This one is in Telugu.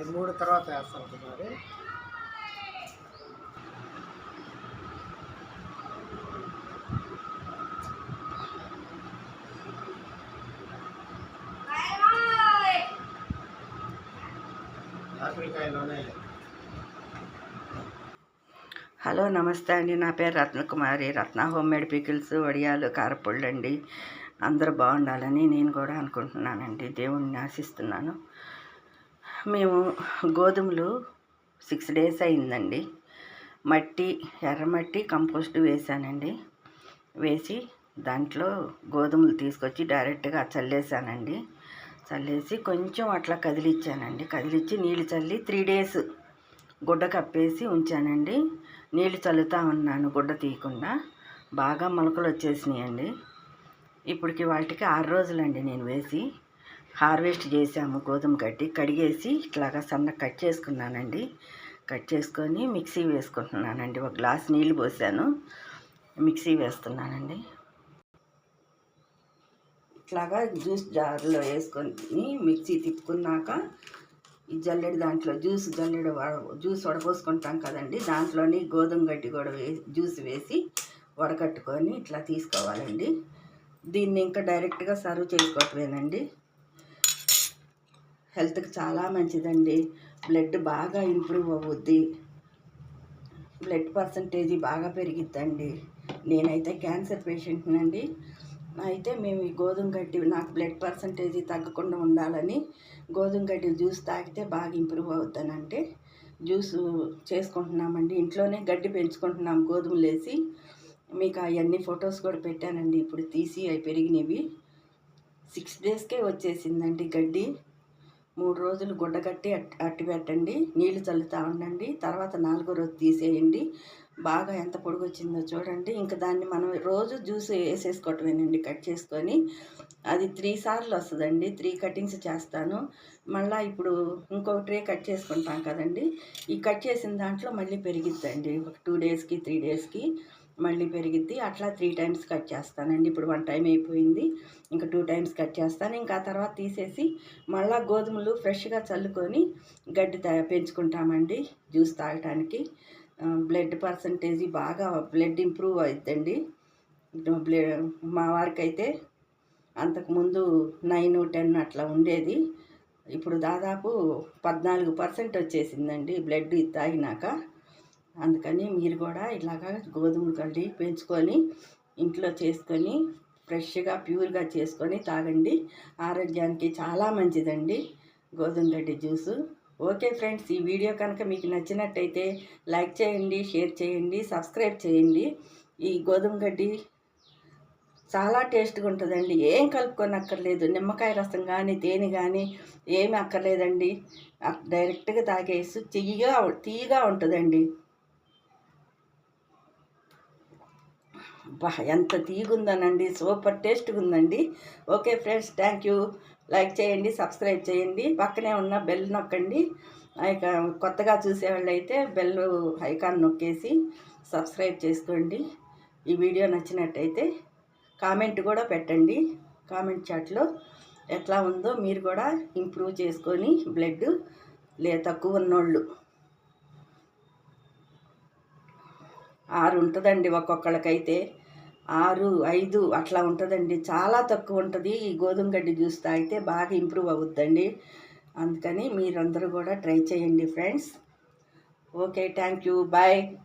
ఈ మూడు తర్వాత వేస్తాను మరి. హలో నమస్తే అండి. నా పేరు Ratnakumari. Ratna home made pickles వడియాలు కారపళ్ళు అండి అందరూ బాగుండాలని నేను కూడా అనుకుంటున్నానండి. దేవుణ్ణి ఆశిస్తున్నాను. మేము గోధుమలు సిక్స్ డేస్ అయిందండి. మట్టి ఎర్రమట్టి కంపోస్ట్ వేసానండి. వేసి దాంట్లో గోధుమలు తీసుకొచ్చి డైరెక్ట్గా చల్లేసానండి. చల్లేసి కొంచెం అట్లా కదిలిచ్చానండి. కదిలిచ్చి నీళ్ళు చల్లి త్రీ డేస్ గుడ్డ కప్పేసి ఉంచానండి. నీళ్ళు చల్లుతూ ఉన్నాను గుడ్డ తీయకుండా. బాగా మొలకలు వచ్చేసినాయండి. ఇప్పటికి వాటికి ఆరు రోజులండి నేను వేసి. హార్వెస్ట్ చేసాము గోధుమ గడ్డి కడిగేసి ఇట్లాగా సన్న కట్ చేసుకున్నానండి. కట్ చేసుకొని మిక్సీ వేసుకుంటున్నానండి. ఒక గ్లాస్ నీళ్ళు పోసాను. మిక్సీ వేస్తున్నానండి. ఇట్లాగా జ్యూస్ జార్లో వేసుకొని మిక్సీ తిప్పుకున్నాక ఈ జల్లెడ దాంట్లో జ్యూస్ జల్లెడ వడ- జ్యూస్ వడపోసుకుంటాం కదండి. దాంట్లోని గోధుమ గడ్డి కూడా జ్యూస్ వేసి వడకట్టుకొని ఇట్లా తీసుకోవాలండి. దీన్ని ఇంకా డైరెక్ట్గా సర్వ్ చేసుకోవటమేనండి హెల్త్కి చాలా మంచిదండి. బ్లడ్ బాగా ఇంప్రూవ్ అవుద్ది. బ్లడ్ పర్సంటేజీ బాగా పెరిగిద్దండి. నేనైతే క్యాన్సర్ పేషెంట్నండి. అయితే మేము ఈ గోధుమ గడ్డి నాకు బ్లడ్ పర్సంటేజీ తగ్గకుండా ఉండాలని గోధుమ గడ్డి జ్యూస్ తాగితే బాగా ఇంప్రూవ్ అవుతానంటే జ్యూస్ చేసుకుంటున్నామండి. ఇంట్లోనే గడ్డి పెంచుకుంటున్నాం గోధుమలు వేసి. మీకు అవన్నీ ఫొటోస్ కూడా పెట్టానండి. ఇప్పుడు తీసి అవి పెరిగినవి. సిక్స్ డేస్కే వచ్చేసిందండి గడ్డి. మూడు రోజులు గుడ్డ కట్టి అట్ అట్టి పెట్టండి నీళ్ళు చల్లుతూ ఉండండి తర్వాత నాలుగో రోజు తీసేయండి. బాగా ఎంత పొడుగు వచ్చిందో చూడండి. ఇంకా దాన్ని మనం రోజు జ్యూస్ వేసేసుకోవటమేనండి కట్ చేసుకొని. అది త్రీ సార్లు వస్తుందండి. త్రీ కటింగ్స్ చేస్తాను. మళ్ళీ ఇప్పుడు ఇంకో ట్రే కట్ చేసుకుంటాం కదండి. ఈ కట్ చేసిన దాంట్లో మళ్ళీ పెరిగిద్దండి. ఒక టూ డేస్కి త్రీ డేస్కి. మళ్ళీ పెరిగిద్ది. అట్లా త్రీ టైమ్స్ కట్ చేస్తానండి. ఇప్పుడు వన్ టైం అయిపోయింది. ఇంకా టూ టైమ్స్ కట్ చేస్తాను. ఇంకా ఆ తర్వాత తీసేసి మళ్ళా గోధుమలు ఫ్రెష్గా చల్లుకొని గడ్డి పెంచుకుంటామండి జ్యూస్ తాగటానికి. బ్లడ్ పర్సంటేజ్ బాగా బ్లడ్ ఇంప్రూవ్ అవుతుందండి బ్లడ్ మా వారికి అయితే అంతకుముందు నైన్ టెన్ అట్లా ఉండేది. ఇప్పుడు దాదాపు పద్నాలుగు పర్సెంట్ వచ్చేసిందండి బ్లడ్ తాగినాక. అందుకని మీరు కూడా ఇలాగా గోధుమలు గడ్డి పెంచుకొని ఇంట్లో చేసుకొని ఫ్రెష్గా ప్యూర్గా చేసుకొని తాగండి. ఆరోగ్యానికి చాలా మంచిదండి గోధుమ గడ్డి జ్యూసు. ఓకే ఫ్రెండ్స్ ఈ వీడియో కనుక మీకు నచ్చినట్టయితే లైక్ చేయండి షేర్ చేయండి సబ్స్క్రైబ్ చేయండి. ఈ గోధుమ గడ్డి చాలా టేస్ట్గా ఉంటుందండి. ఏం కలుపుకొని అక్కర్లేదు నిమ్మకాయ రసం కానీ తేనె కానీ ఏమి అక్కర్లేదండి. డైరెక్ట్గా తాగేసి తీయగా తీయగా ఉంటుందండి. అబ్బా ఎంత తీగుందనండి సూపర్ టేస్ట్గా ఉందండి okay friends thank you. Like చేయండి సబ్స్క్రైబ్ చేయండి. పక్కనే ఉన్న బెల్ నొక్కండి. కొత్తగా చూసేవాళ్ళు అయితే బెల్ ఐకాన్ నొక్కేసి సబ్స్క్రైబ్ చేసుకోండి. ఈ వీడియో నచ్చినట్టయితే కామెంట్ కూడా పెట్టండి. కామెంట్ చాట్లో ఎట్లా ఉందో మీరు కూడా ఇంప్రూవ్ చేసుకొని బ్లడ్ లే తక్కువ ఉన్నోళ్ళు. ఆరు ఉంటుందండి ఒక్కొక్కళ్ళకైతే. ఆరు ఐదు అట్లా ఉంటుందండి. చాలా తక్కువ ఉంటుంది. ఈ గోధుమ గడ్డి జ్యూస్ తాగితే బాగా ఇంప్రూవ్ అవుద్దండి. అందుకని మీరందరూ కూడా ట్రై చేయండి friends. Okay thank you. Bye.